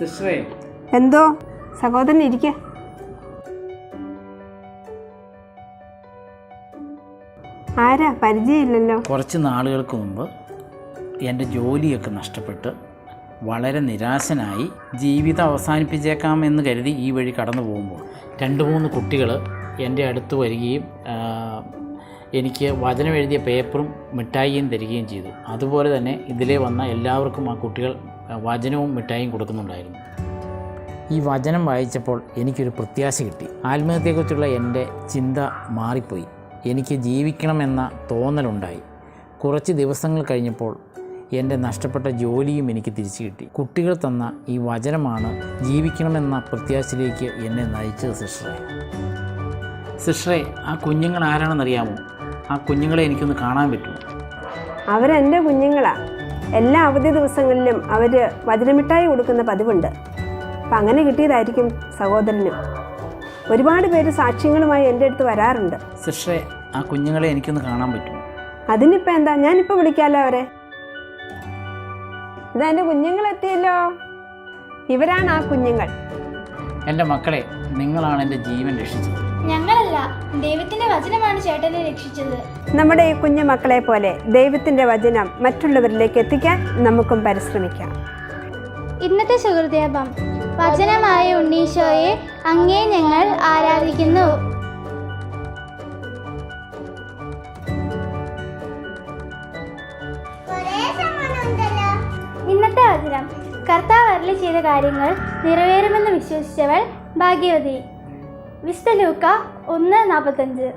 സിസ്റ്ററേ. എന്തോ? സഹോദരൻ ഇരിക്ക. ആരാ? പരിചയമില്ലല്ലോ. കുറച്ച് നാളുകൾക്ക് മുമ്പ് എന്റെ ജോലിയൊക്കെ നഷ്ടപ്പെട്ട് വളരെ നിരാശനായി ജീവിതം അവസാനിപ്പിച്ചേക്കാം എന്ന് കരുതി ഈ വഴി കടന്നു പോകുമ്പോൾ രണ്ട് മൂന്ന് കുട്ടികൾ എന്റെ അടുത്ത് വരികയും എനിക്ക് വചനം എഴുതിയ പേപ്പറും മിഠായിയും തരികയും ചെയ്തു. അതുപോലെ തന്നെ ഇതിലേ വന്ന എല്ലാവർക്കും ആ കുട്ടികൾ വചനവും മിഠായിയും കൊടുക്കുന്നുണ്ടായിരുന്നു. ഈ വചനം വായിച്ചപ്പോൾ എനിക്കൊരു പ്രത്യാശ കിട്ടി. ആത്മഹത്യയെക്കുറിച്ചുള്ള എന്റെ ചിന്ത മാറിപ്പോയി. എനിക്ക് ജീവിക്കണമെന്ന തോന്നലുണ്ടായി. കുറച്ച് ദിവസങ്ങൾ കഴിഞ്ഞപ്പോൾ എന്റെ നഷ്ടപ്പെട്ട ജോലിയും എനിക്ക് തിരിച്ചു കിട്ടി. കുട്ടികൾ തന്ന ഈ വചനമാണ് ജീവിക്കണമെന്ന പ്രത്യാശയിലേക്ക് എന്നെ നയിച്ചത് സിസ്റ്ററെ. സിസ്റ്ററെ ആ കുഞ്ഞുങ്ങൾ ആരാണെന്നറിയാമോ? ആ കുഞ്ഞുങ്ങളെ എനിക്കൊന്ന് കാണാൻ പറ്റുമോ? അവരെന്റെ കുഞ്ഞുങ്ങളാ. എല്ലാ അവധി ദിവസങ്ങളിലും അവർ വജ്രമിഠായി കൊടുക്കുന്ന പതിവുണ്ട്. അപ്പം അങ്ങനെ കിട്ടിയതായിരിക്കും സഹോദരനും. ഒരുപാട് പേര് സാക്ഷ്യങ്ങളുമായി എന്റെ അടുത്ത് വരാറുണ്ട്. സിസ്റ്ററെ ആ കുഞ്ഞുങ്ങളെ എനിക്കൊന്ന് കാണാൻ പറ്റുമോ? അതിനിപ്പോൾ എന്താ? ഞാനിപ്പോൾ വിളിക്കാമല്ലോ അവരെ? ഇതാ എന്റെ കുഞ്ഞുങ്ങളെത്തിയല്ലോ. ഇവരാണ് ആ കുഞ്ഞുങ്ങൾ. എന്റെ മക്കളെ നിങ്ങളാണ് എന്റെ ജീവൻ രക്ഷിച്ചത്. ഞങ്ങളല്ല ദൈവത്തിന്റെ വചനമാണ് ചേട്ടനെ രക്ഷിച്ചത്. നമ്മുടെ ഈ കുഞ്ഞു മക്കളെ പോലെ ദൈവത്തിന്റെ വചനം മറ്റുള്ളവരിലേക്ക് എത്തിക്കാൻ നമുക്കും പരിശ്രമിക്കാം. ഇന്നത്തെ സുഹൃദേപം വചനമായ ഉണ്ണീശോയെ അങ്ങേ ഞങ്ങൾ ആരാധിക്കുന്നു. ഇന്നത്തെ വചനം. കർത്താവ് അരളി ചെയ്ത കാര്യങ്ങൾ നിറവേറുമെന്ന് വിശ്വസിച്ചവൾ ഭാഗ്യവതി. വിശുദ്ധ ലൂക്ക ഒന്ന് നാൽപ്പത്തഞ്ച്